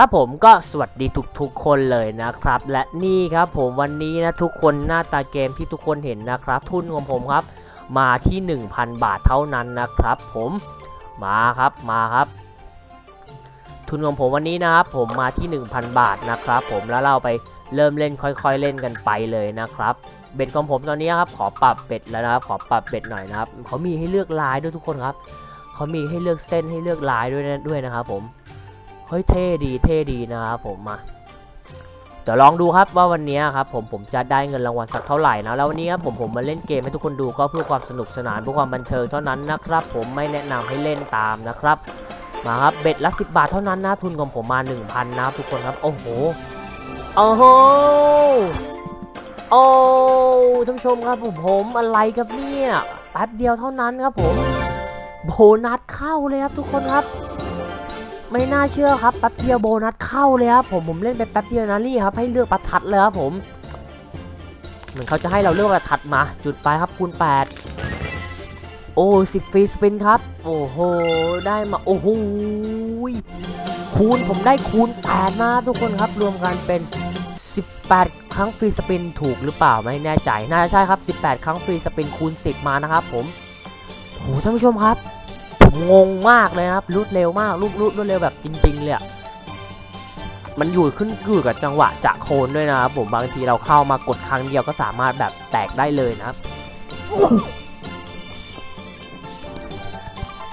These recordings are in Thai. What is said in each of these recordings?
ครับผมก็สวัสดีทุกๆคนเลยนะครับ และนี่ครับผมวันนี้นะทุกคนหน้าตาเกมที่ทุกคนเห็นนะครับ ทุนของผมครับ มาที่ 1,000 บาทเท่านั้นนะครับ ผมมาครับมาครับ ทุนของผมวันนี้นะครับ ผมมาที่ 1,000 บาทนะครับ ผมแล้วเราไปเริ่มเล่นค่อยๆเล่นกันไปเลยนะครับ เบ็ดของผมตอนนี้ครับขอปรับเบ็ดแล้วนะครับ ขอปรับเบ็ดหน่อยนะครับเขามีให้เลือกลายด้วยทุกคนครับเขามีให้เลือกเส้นให้เลือกลายด้วยนะด้วยนะครับ ผม เฮ้ยเท่ดีเท่ดีนะครับผมมาเดี๋ยวลองดูครับว่าวันนี้ครับผมผมจะได้เงินรางวัลสักเท่าไหร่นะแล้ววันนี้ครับผมผมมาเล่นเกมให้ทุกคนดูก็เพื่อความสนุกสนานเพื่อความบันเทิงเท่านั้นนะครับ ผมไม่แนะนำให้เล่นตามนะครับ มาครับเบ็ดละ 10 บาทเท่านั้นนะทุนของผมมา 1,000นะครับทุกคนครับโอ้โหโอ้โหโอ้ท่านผู้ชมครับผมผมอะไรครับเนี่ยแป๊บเดียวเท่านั้นครับผม โบนัสเข้าเลยครับทุกคนครับ ไม่น่าเชื่อครับแป๊บเดียวโบนัสเข้าเลยครับผมผมเล่นไปแป๊บเดียวนะนี่ครับให้เลือกประทัดเลยครับผมเหมือนเขาจะให้เราเลือกประทัดมา จุดไปครับคูณ 8 โอ้สิบฟรีสปินครับ โอ้โหได้มาโอ้โหคูณผมได้คูณ8มาทุกคนครับรวมกันเป็น 18 ครั้งฟรีสปินถูกหรือเปล่าไม่แน่ใจน่าจะใช่ครับ 18 ครั้งฟรีสปินคูณ 10 มานะครับผมโอ้ท่านผู้ชมครับ งงมากเลยครับรูดเร็วมากรูดรูดรวดเร็วแบบจริง ๆ เลยอะมันอยู่ขึ้นอยู่กับจังหวะจะโคนด้วยนะครับผมบางทีเราเข้ามากดครั้งเดียวก็สามารถแบบแตกได้เลยนะครับ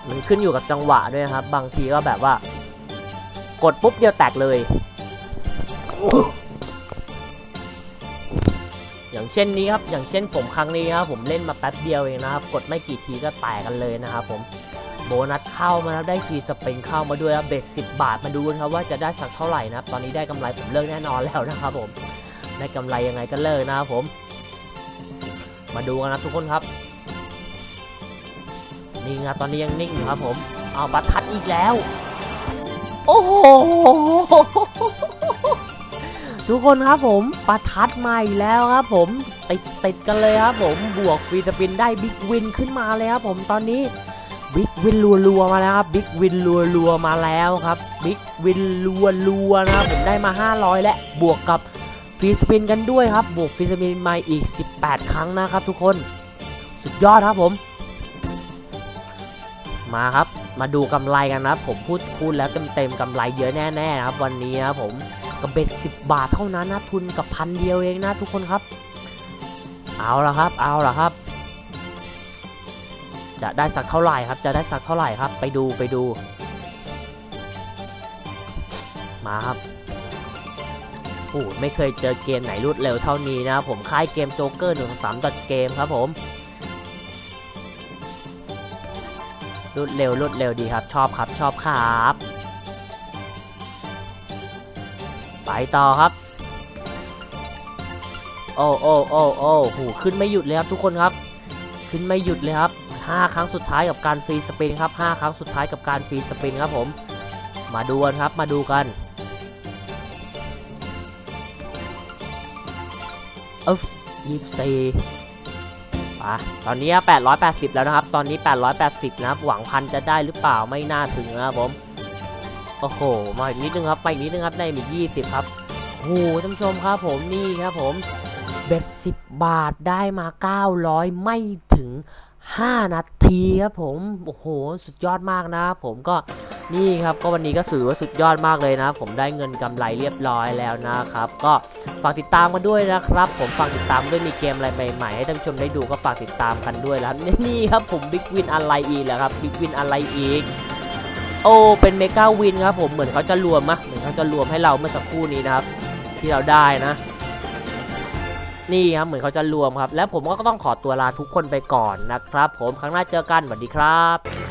มันขึ้นอยู่กับจังหวะด้วยนะครับ บางทีก็แบบว่า กดปุ๊บเดียวแตกเลย อย่างเช่นนี้ครับ อย่างเช่นผมครั้งนี้ครับผมเล่นมาแป๊บเดียวเองนะครับ กดไม่กี่ทีก็แตกกันเลยนะครับผม โบนัสเข้ามาแล้วได้ฟรีสเปนเข้ามาด้วยครับเบ็ดสิบาทมาดูกันครับว่าจะได้สักเท่าไหร่นะครับตอนนี้ได้กำไรผมเลิกแน่นอนแล้วนะครับผมได้กำไรยังไงก็เลิกนะครับผม มาดูกันนะทุกคนครับนี่ครับตอนนี้ยังนิ่งอยู่ครับผมเอาประทัดอีกแล้ว โอ้โหทุกคนครับผมประทัดมาอีกแล้วครับผมติดติดกันเลยครับผมบวกฟรีสปินได้บิ๊กวินขึ้นมาเลยครับผมตอนนี้ บิ๊กวินรัวๆมาแล้วครับบิ๊กวินรัวๆมาแล้วครับบิ๊กวินรัวๆนะครับผมได้มา 500 และบวกกับฟรีสปินกันด้วยครับบวกฟรีสปินมาอีก 18 ครั้งนะครับทุกคนสุดยอดครับผม มาครับมาดูกำไรกันนะผมพูดพูดแล้วเต็มๆกำไรเยอะแน่ๆนะครับวันนี้นะครับผมกับเบ็ด10บาทเท่านั้นนะทุนกับพันเดียวเองนะทุกคนครับ เอาละครับ เอาละครับ จะได้สักเท่าไหร่ครับ จะได้สักเท่าไหร่ครับ ไปดูไปดู มาครับโอ้ไม่เคยเจอเกมไหนรวดเร็วเท่านี้นะครับผมค่ายเกมโจ๊กเกอร์หนึ่งสามตัดเกมครับผมรวดเร็วรวดเร็วดีครับ ชอบครับชอบครับ ไปต่อครับ โอ้โอ้โอ้โอ้หูขึ้นไม่หยุดเลยครับทุกคนครับ ขึ้นไม่หยุดเลยครับ 5 ครั้งสุดท้ายกับการฟรีสปินครับ5ครั้งสุดท้ายกับการฟรีสปินครับผม มาดูกันครับมาดูกันเออยี่สี่ไปตอนนี้ 880 แล้วนะครับ ตอนนี้ 880 นะครับ หวังพันจะได้หรือเปล่าไม่น่าถึงนะครับผม โอ้โห มาอีกนิดนึงครับ ไปอีกนิดนึงครับได้อีก20 ครับโอ้โหท่านผู้ชมครับผมนี่ครับผมเบ็ด10 บาทได้มา 900 ไม่ถึง 5 นาทีครับผมโอ้โห สุดยอดมากนะครับผมก็นี่ครับก็วันนี้ก็สื่อว่าสุดยอดมากเลยนะ ผมได้เงินกำไรเรียบร้อยแล้วนะครับ ก็ฝากติดตามกันด้วยนะครับ ผมฝากติดตามด้วยมีเกมอะไรใหม่ๆ ให้ท่านผู้ชมได้ดูก็ฝากติดตามกันด้วยแล้วนี่ครับผมบิ๊กวินอะไรอีกแล้วครับบิ๊กวินอะไรอีกโอ้เป็นเมกาวินครับผมเหมือนเขาจะรวมมะเหมือนเขาจะรวมให้เราเมื่อสักครู่นี้นะครับ ที่เราได้นะ นี่ครับเหมือนเขาจะรวมครับ และผมก็ต้องขอตัวลาทุกคนไปก่อนนะครับ ผมครั้งหน้าเจอกันสวัสดีครับ